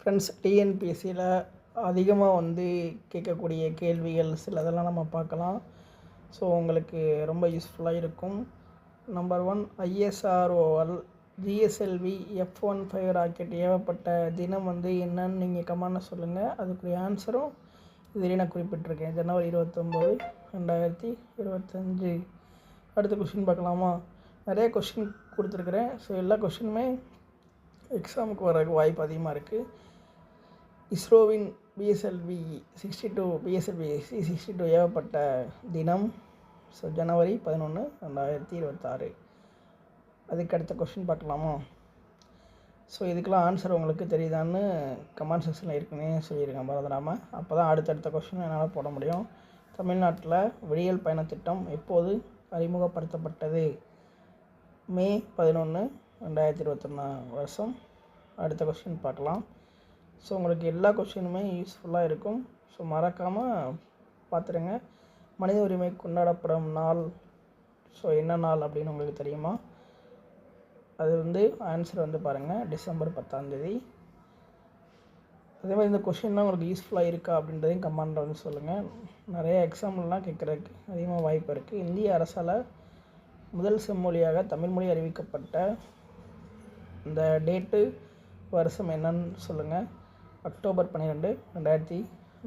Friends டிஎன்பிஎஸ்சியில் அதிகமாக வந்து கேட்கக்கூடிய கேள்விகள் சிலதெல்லாம் நம்ம பார்க்கலாம். ஸோ உங்களுக்கு ரொம்ப யூஸ்ஃபுல்லாக இருக்கும். Number one ஐஎஸ்ஆர்ஓஎல் GSLV F one five rocket ஏவப்பட்ட தினம் வந்து என்னன்னு நீங்கள் கமான சொல்லுங்கள் அதுக்குரிய ஆன்சரும் இதிலே நான் குறிப்பிட்டிருக்கேன். ஜனவரி இருபத்தொம்போது ரெண்டாயிரத்தி இருபத்தஞ்சி. அடுத்த கொஷின் பார்க்கலாமா? நிறைய கொஷின் கொடுத்துருக்குறேன். ஸோ எல்லா கொஷினுமே எக்ஸாமுக்கு வர வாய்ப்பு அதிகமாக இருக்குது இஸ்ரோவின் PSLV sixty two PSLV C sixty two ஏவப்பட்ட தினம் ஸோ ஜனவரி பதினொன்று ரெண்டாயிரத்தி இருபத்தாறு. அதுக்கு அடுத்த கொஷின் பார்க்கலாமா? ஸோ இதுக்கெல்லாம் ஆன்சர் உங்களுக்கு தெரியுதான்னு கமெண்ட் செக்ஷனில் இருக்குன்னே சொல்லியிருக்கேன் மறந்துடாமல் அப்போ தான் அடுத்தடுத்த கொஷின் என்னால் போட முடியும். தமிழ்நாட்டில் விடியல் பயணத் திட்டம் எப்போது அறிமுகப்படுத்தப்பட்டது? மே பதினொன்று ரெண்டாயிரத்தி இருபத்தொன்னா வருஷம். அடுத்த கொஸ்டின் பார்க்கலாம். ஸோ உங்களுக்கு எல்லா கொஸ்டினுமே யூஸ்ஃபுல்லாக இருக்கும். ஸோ மறக்காமல் பார்த்துருங்க. மனித உரிமை கொண்டாடப்படும் நாள். ஸோ என்ன நாள் அப்படின்னு உங்களுக்கு தெரியுமா? அது வந்து ஆன்சர் வந்து பாருங்கள் டிசம்பர் பத்தாந்தேதி அதே மாதிரி இந்த கொஷின்லாம் உங்களுக்கு யூஸ்ஃபுல்லாக இருக்கா அப்படின்றதையும் கமெண்டில் வந்து சொல்லுங்கள் நிறைய எக்ஸாம்பிள்லாம் கேட்குறதுக்கு அதிகமாக வாய்ப்பு இருக்குது இந்திய அரசால் முதல் செம்மொழியாக தமிழ்மொழி அறிவிக்கப்பட்ட இந்த டேட்டு வருஷம் என்னன்னு சொல்லுங்கள் அக்டோபர் பன்னிரெண்டு ரெண்டாயிரத்தி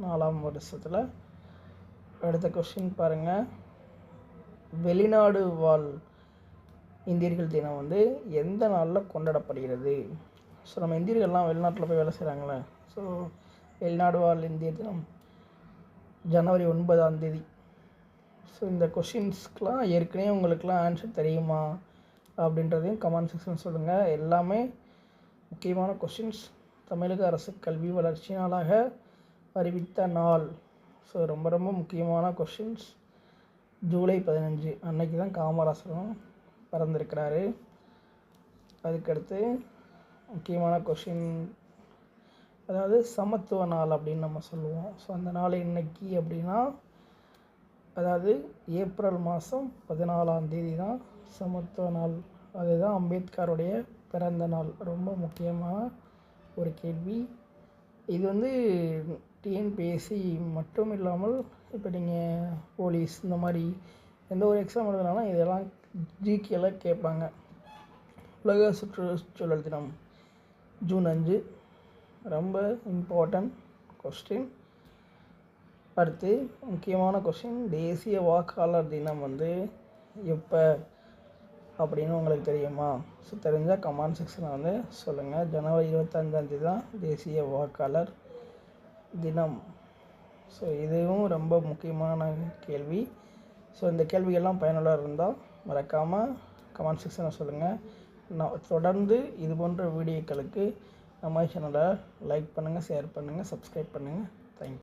நாலாம் வருஷத்தில் அடுத்த கொஷின் பாருங்கள் வெளிநாடு வாழ் இந்தியர்கள் தினம் வந்து எந்த நாளில் கொண்டாடப்படுகிறது? ஸோ நம்ம இந்தியர்கள்லாம் வெளிநாட்டில் போய் வேலை செய்கிறாங்களே ஸோ வெளிநாடு வாழ் இந்திய தினம் ஜனவரி ஒன்பதாம் தேதி. ஸோ இந்த கொஷின்ஸ்க்கெலாம் ஏற்கனவே உங்களுக்கெலாம் ஆன்சர் தெரியுமா? அப்படின்றதையும் கமெண்ட் செக்ஷன் சொல்லுங்கள் எல்லாமே முக்கியமான கொஷின்ஸ் தமிழக அரசு கல்வி வளர்ச்சி நாளாக அறிவித்த நாள். ஸோ ரொம்ப ரொம்ப முக்கியமான கொஷின்ஸ் ஜூலை பதினஞ்சு அன்னைக்கு தான் காமராசரும் பிறந்திருக்கிறாரு. அதுக்கடுத்து முக்கியமான கொஷின் அதாவது சமத்துவ நாள் அப்படின்னு நம்ம சொல்லுவோம். ஸோ அந்த நாள் இன்னைக்கு அப்படின்னா அதாவது ஏப்ரல் மாதம் பதினாலாம் தேதி தான் சமத்துவ நாள். அதுதான் அம்பேத்கருடைய பிறந்த நாள். ரொம்ப முக்கியமான ஒரு கேள்வி. இது வந்து டிஎன்பிஎஸ்சி மட்டும் இல்லாமல் இப்போ நீங்கள் போலீஸ் இந்த மாதிரி எந்த ஒரு எக்ஸாம் எழுதுனாலும் இதெல்லாம் ஜிகேலாம் கேட்பாங்க. உலக சுற்றுச்சூழல் தினம் ஜூன் அஞ்சு. ரொம்ப இம்பார்ட்டன்ட் கொஸ்டின் அடுத்து முக்கியமான கொஸ்டின் தேசிய வாக்காளர் தினம் வந்து எப்போ அப்படின்னு உங்களுக்கு தெரியுமா? ஸோ தெரிஞ்சால் கமெண்ட் செக்ஷனில் வந்து சொல்லுங்கள் ஜனவரி இருபத்தஞ்சாந்தேதி தான் தேசிய வாக்காளர் தினம். ஸோ இதுவும் ரொம்ப முக்கியமான கேள்வி. ஸோ இந்த கேள்விகள்லாம் பயனுள்ளதாக இருந்தால் மறக்காமல் கமெண்ட் செக்ஷனில் சொல்லுங்கள் நான் தொடர்ந்து இது போன்ற வீடியோக்களுக்கு நம்ம சேனலை லைக் பண்ணுங்கள் ஷேர் பண்ணுங்கள் சப்ஸ்கிரைப் பண்ணுங்கள் தேங்க்யூ